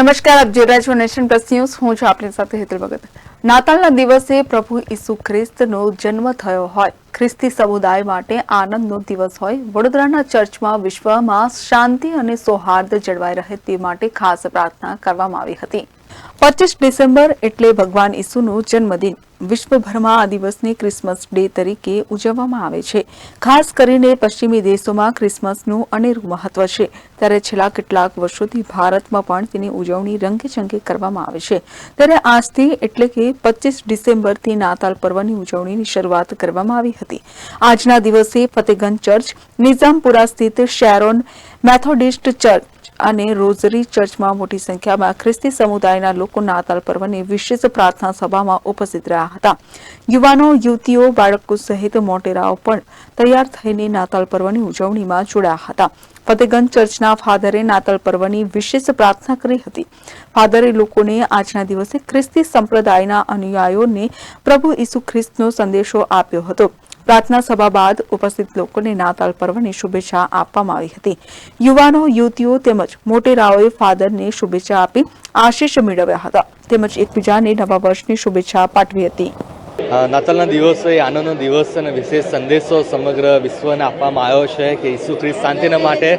નમસ્કાર, આપ જોઈ રહ્યા છો નેશન પ્લસ ન્યૂઝ. હું છું આપની સાથે હેતલ ભગત. નાતાલના દિવસે પ્રભુ ઈસુ ખ્રિસ્તનો જન્મ થયો હોય. ખ્રિસ્તી સમુદાય માટે આનંદનો દિવસ હોય. વડોદરાના ચર્ચમાં વિશ્વમાં શાંતિ અને સૌહાર્દ જળવાઈ રહે તે માટે ખાસ પ્રાર્થના કરવામાં આવી હતી. પચીસ ડિસેમ્બર એટલે ભગવાન ઈસુનો જન્મદિન. વિશ્વભરમાં આ દિવસને ક્રિસમસ ડે તરીકે ઉજવવામાં આવે છે. ખાસ કરીને પશ્ચિમી દેશોમાં ક્રિસમસનું અનેરું મહત્વ છે. ત્યારે છેલ્લા કેટલાક વર્ષોથી ભારતમાં પણ તેની ઉજવણી રંગેચંગે કરવામાં આવે છે. ત્યારે આજથી એટલે કે પચીસ ડિસેમ્બરથી નાતાલ પર્વની ઉજવણીની શરૂઆત કરવામાં આવી હતી. આજના દિવસે ફતેગંજ ચર્ચ, નિઝામપુરા સ્થિત શેરોન મેથોડિસ્ટ ચર્ચ અને રોઝરી ચર્ચમાં મોટી સંખ્યામાં ખ્રિસ્તી સમુદાયના લોકો નાતાલ પર્વની વિશેષ પ્રાર્થના સભામાં ઉપસ્થિત રહ્યા હતા. યુવાનો, યુવતીઓ, બાળકો સહિત મોટેરાઓ પણ તૈયાર થઈને નાતાલ પર્વની ઉજવણીમાં જોડાયા હતા. ફતેગંજ ચર્ચના ફાધરે નાતાલ પર્વની વિશેષ પ્રાર્થના કરી હતી. ફાધરે લોકોને આજના દિવસે ખ્રિસ્તી સંપ્રદાયના અનુયાયીઓને પ્રભુ ઈસુ ખ્રિસ્તનો સંદેશો આપ્યો હતો. પ્રાર્થના સભા બાદ ઉપસ્થિત લોકોને નાતાલ પર્વની શુભેચ્છા આપવામાં આવી હતી. યુવાનો, યુવતીઓ તેમજ મોટેરાઓએ ફાધરને શુભેચ્છા આપી આશીષ મેળવ્યા હતા. તેમજ એકબીજાને નવા વર્ષની શુભેચ્છા પાઠવી હતી. નાતાલના દિવસો એ આનંદનો દિવસ અને વિશેષ સંદેશો સમગ્ર વિશ્વને આપવામાં આવ્યો છે કે ઈસુ ખ્રિસ્ત શાંતિના માટે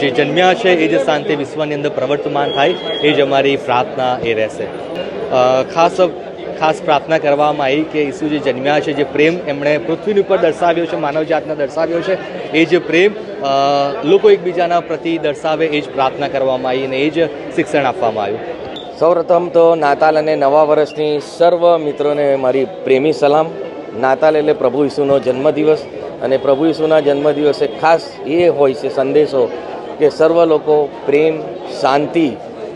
જે જન્મ્યા છે, એ જે શાંતિ વિશ્વની અંદર પ્રવર્તમાન થાય, એ જ અમારી પ્રાર્થના એ રહેશે. ખાસ ખાસ પ્રાર્થના કરવામાં આવી કે ઈસુ જે જન્મ્યા છે, જે પ્રેમ એમણે પૃથ્વીની ઉપર દર્શાવ્યો છે, માનવજાતને દર્શાવ્યો છે, એ જે પ્રેમ લોકો એકબીજાના પ્રતિ દર્શાવે એ જ પ્રાર્થના કરવામાં આવી અને એ જ શિક્ષણ આપવામાં આવ્યું. સૌપ્રથમ તો નાતાલ અને નવા વર્ષની સર્વ મિત્રોને મારી પ્રેમી સલામ. નાતાલ એટલે પ્રભુ ઈસુનો જન્મદિવસ અને પ્રભુ ઈસુના જન્મદિવસે ખાસ એ હોય છે, સંદેશો કે સર્વ લોકો પ્રેમ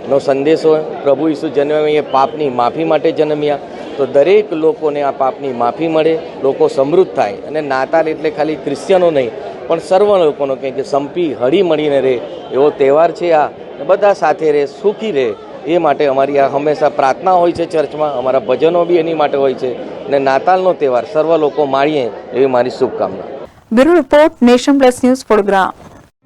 શાંતિનો સંદેશો પ્રભુ ઈસુ જન્મ્યા, એ પાપની માફી માટે જન્મ્યા. તો દરેક લોકોને આ પાપની માફી મળે, લોકો સમૃદ્ધ થાય. અને નાતાલ એટલે ખાલી ક્રિશ્ચિયનો નહીં, પણ સર્વ લોકોનો કંઈક કે સંપી, હળી મળીને રહે એવો તહેવાર છે આ. બધા સાથે રહે, સુખી રહે. એ માટે અમારી આ હંમેશા પ્રાર્થના હોય છે ચર્ચમાં. અમારા ભજનો બી એની માટે હોય છે. અને નાતાલનો તહેવાર, સર્વ લોકો માણીએ એવી મારી શુભકામના. Bureau report Nation Plus news Vadodara.